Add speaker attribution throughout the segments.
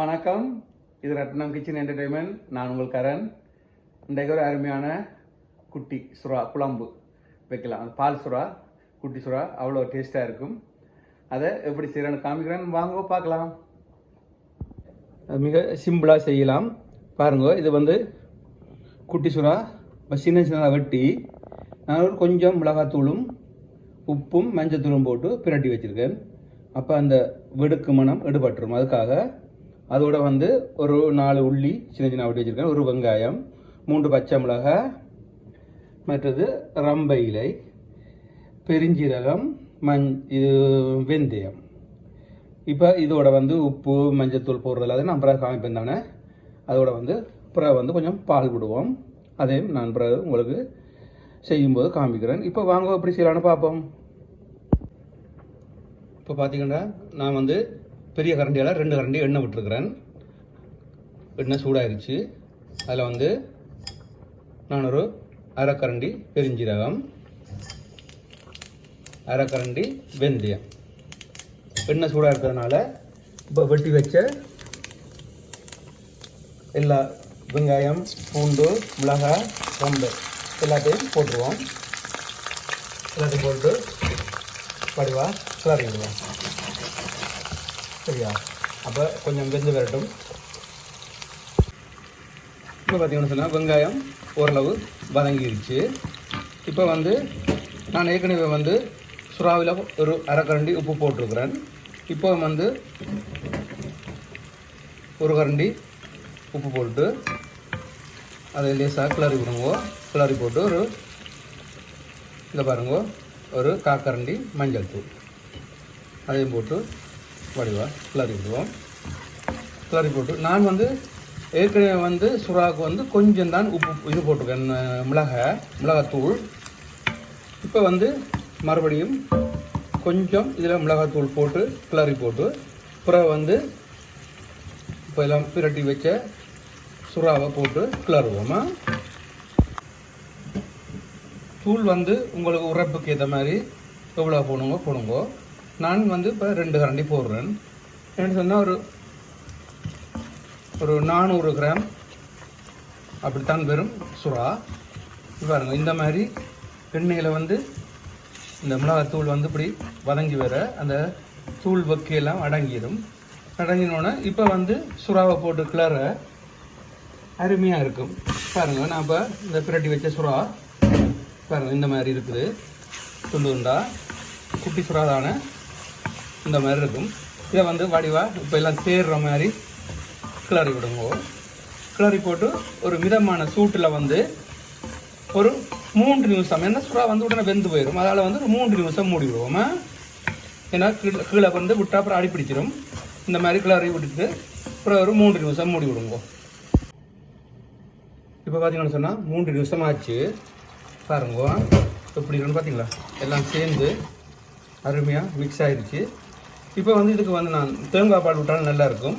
Speaker 1: வணக்கம். இது ரத்னம் kitchen entertainment நான் உங்கள் கரண். இன்றைக்கு ஒரு அருமையான குட்டி சுறா குழம்பு வைக்கலாம். பால் சுறா குட்டி சுறா அவ்வளோ டேஸ்ட்டாக இருக்கும். அதை எப்படி செய்கிறேன்னு காமிக்கிறேன்னு வாங்க பார்க்கலாம். அது மிக சிம்பிளாக செய்யலாம். பாருங்க இது வந்து குட்டி சுறா சின்ன சின்னதாக வெட்டி நான் ஒரு கொஞ்சம் மிளகாத்தூளும் உப்பும் மஞ்சத்தூளும் போட்டு பிரட்டி வச்சுருக்கேன். அப்போ அந்த வெடுக்கு மனம் எடுபட்டுரும். அதுக்காக அதோட வந்து ஒரு நாலு உள்ளி சின்ன சின்ன வெட்டி வச்சுருக்கேன். ஒரு வெங்காயம் மூன்று பச்சை மிளகாய் மற்றது ரம்ப இலை பெருஞ்சீரகம் மஞ் இது வெந்தயம். இப்போ இதோட வந்து உப்பு மஞ்சத்தூள் போடுறதில்ல அதை நான் பிறகு காமிப்பேன் தானே. அதோட வந்து பிறகு வந்து கொஞ்சம் பால் விடுவோம் அதையும் நான் பிறகு உங்களுக்கு செய்யும்போது காமிக்கிறேன். இப்போ வாங்க எப்படி செய்யலான்னு பார்ப்போம். இப்போ பார்த்தீங்கன்னா நான் வந்து பெரிய கரண்டியால் ரெண்டு கரண்டி எண்ணெய் விட்டுருக்குறேன். எண்ணெய் சூடாயிருச்சு. அதில் வந்து நான் ஒரு அரைக்கரண்டி பெருஞ்சீரகம் அரைக்கரண்டி வெந்தயம். எண்ணெய் சூடாக இருக்கிறதுனால இப்போ வெட்டி வச்ச எல்லா வெங்காயம் பூண்டு மிளகாய் கம்பு எல்லாத்தையும் போட்டுருவோம். எல்லாத்தையும் போட்டு படிவா கிளறிடுவோம் சரியா அப்போ கொஞ்சம் வெந்து வரட்டும் இப்போ பார்த்தீங்கன்னு சொன்னால் வெங்காயம் ஓரளவு வதங்கிருச்சு இப்போ வந்து நான் ஏற்கனவே வந்து சுறாவில் ஒரு அரைக்கரண்டி உப்பு போட்டிருக்கிறேன் இப்போ வந்து ஒரு கரண்டி உப்பு போட்டு அதை லேசாக கிளறி விடுங்க கிளறி போட்டு ஒரு இந்த பாருங்கோ ஒரு காக்கரண்டி மஞ்சள் தூள் அதையும் போட்டு வடிவா கிளறி விடுவோம். கிளறி போட்டு நான் வந்து ஏற்கனவே வந்து சுறாவுக்கு வந்து கொஞ்சம் தான் உப்பு இது போட்டிருக்கேன் அஹ், மிளகாய் மிளகாத்தூள். இப்போ வந்து மறுபடியும் கொஞ்சம் இதில் மிளகாத்தூள் போட்டு கிளறி போட்டு பிறகு வந்து இப்போ எல்லாம் பிரட்டி வச்ச சுறாவை போட்டு கிளறுவோமா? தூள் வந்து உங்களுக்கு உறப்புக்கு ஏற்ற மாதிரி எவ்வளோ போடுங்க போடுங்க. நான் வந்து இப்போ ரெண்டு கரண்டி போடுறேன். என்ன சொன்னால் ஒரு ஒரு நானூறு கிராம் அப்படித்தான் வெறும் சுறா. பாருங்கள் இந்த மாதிரி எண்ணெயில் வந்து இந்த மிளகாத்தூள் வந்து இப்படி வதங்கி வர அந்த தூள் வக்கையெல்லாம் அடங்கிடும். அடங்கினோடனே இப்போ வந்து சுறாவை போட்டு கிளற அருமையாக இருக்கும். பாருங்கள் நான் இப்போ இந்த பிரட்டி வச்ச சுறா பாருங்கள் இந்த மாதிரி இருக்குது. துண்டு துண்டா. குட்டி சுறா தானே இந்த மாதிரி இருக்கும். இதை வந்து வடிவாக இப்போ எல்லாம் தேடுற மாதிரி கிளறி விடுவோம் கிளறி போட்டு ஒரு மிதமான சூட்டில் வந்து ஒரு மூன்று நிமிஷம் என்ன சுறா வந்து உடனே வெந்து போயிடும் அதால் வந்து ஒரு மூன்று நிமிஷம் மூடி விடுவோமா ஏன்னா கீழே கீழே வந்து விட்டா அப்புறம் அடிப்பிடிச்சிடும் இந்த மாதிரி கிளறி விட்டுட்டு அப்புறம் ஒரு மூன்று நிமிஷம் மூடி விடுங்க. இப்போ பார்த்தீங்கன்னு சொன்னால் மூன்று நிமிஷம் ஆச்சு. பாருங்க. எப்படி இருக்குன்னு பார்த்தீங்களா எல்லாம் சேர்ந்து அருமையாக மிக்ஸ் ஆகிடுச்சு இப்போ வந்து இதுக்கு வந்து நான் தேங்காய் பால் விட்டாலும் நல்லா இருக்கும்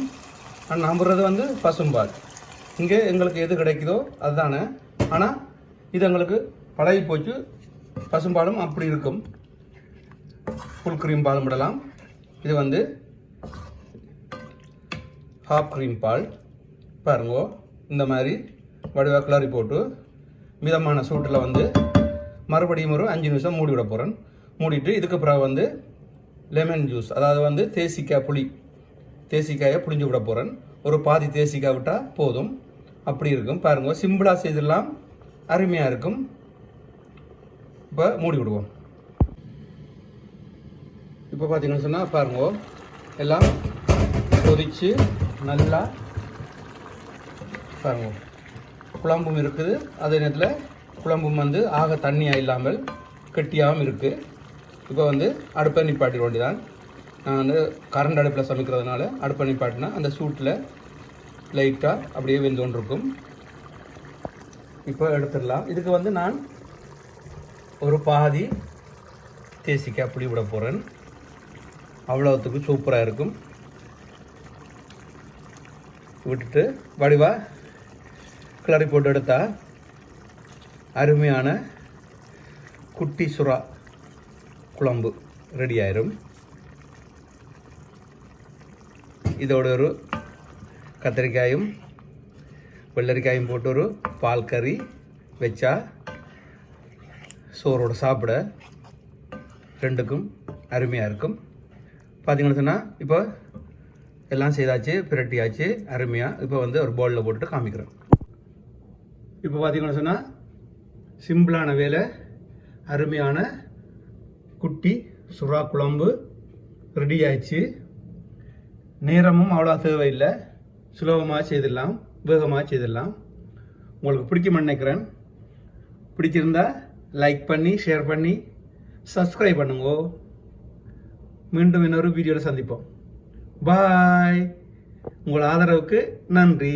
Speaker 1: நான் நம்புறது வந்து பசும்பால் இங்கே எங்களுக்கு எது கிடைக்குதோ அதுதானே. ஆனால் இது எங்களுக்கு பழகி போச்சு. பசும்பாலும் அப்படி இருக்கும். ஃபுல் க்ரீம் பாலும் விடலாம். இது வந்து ஹாஃப் க்ரீம் பால். பாருங்கோ இந்த மாதிரி வடிவா கிளறி போட்டு மிதமான சூட்டில் வந்து மறுபடியும் ஒரு அஞ்சு நிமிஷம் மூடி விட போகிறேன் மூடிட்டு இதுக்கு பிறகு வந்து லெமன் ஜூஸ் அதாவது வந்து தேசிக்காய் புளி. தேசிக்காயை புளிஞ்சு விட போகிறேன் ஒரு பாதி தேசிக்காய் விட்டால் போதும். அப்படி இருக்கும். பாருங்க சிம்பிளாக செய்திடலாம். அருமையாக இருக்கும். இப்போ மூடி விடுவோம். இப்போ பார்த்தீங்கன்னு சொன்னால் பாருங்க எல்லாம் கொதிச்சு நல்லா பாருங்க குழம்பும் இருக்குது. அதே நேரத்தில் குழம்பும் வந்து ஆக தண்ணியாக இல்லாமல் கெட்டியாகவும் இருக்குது இப்போ வந்து அடுப்பை நிப்பாட்டிட வேண்டியதான் நான் வந்து கரண்ட் அடுப்பில் சமைக்கிறதுனால அடுப்பை நிப்பாட்டினா அந்த சூட்டில் லைட்டாக அப்படியே வெந்து கொண்டிருக்கும். இப்போ எடுத்துடலாம். இதுக்கு வந்து நான் ஒரு பாதி தேசிக்காய் புளி விட போகிறேன் அவ்வளோத்துக்கு சூப்பராக இருக்கும். விட்டுட்டு வடிவா கிளறி போட்டு எடுத்தால் அருமையான குட்டி சுறா. குழம்பு ரெடி ஆயிரும். இதோட ஒரு கத்திரிக்காயும் வெள்ளரிக்காயும் போட்டு ஒரு பால் கறி வச்சா சோறோடு சாப்பிட ரெண்டுக்கும் அருமையாக இருக்கும். பார்த்தீங்கன்னு சொன்னால் இப்போ எல்லாம் செய்தாச்சு பிரட்டியாச்சு அருமையாக இப்போ வந்து ஒரு பவுலில் போட்டு காமிக்கிறேன் இப்போ பார்த்தீங்கன்னு சொன்னால் சிம்பிளான வேலை அருமையான குட்டி சுறா குழம்பு ரெடி ஆயிடுச்சு. நேரமும் அவ்வளோ தேவையில்லை. சுலபமாக செய்திடலாம். வேகமாக செய்திடலாம். உங்களுக்கு பிடிக்கும்னு நினைக்கிறேன். பிடிச்சிருந்தா லைக் பண்ணி ஷேர் பண்ணி சப்ஸ்கிரைப் பண்ணுங்க. மீண்டும் இன்னொரு வீடியோவில் சந்திப்போம். பாய் உங்கள் ஆதரவுக்கு நன்றி.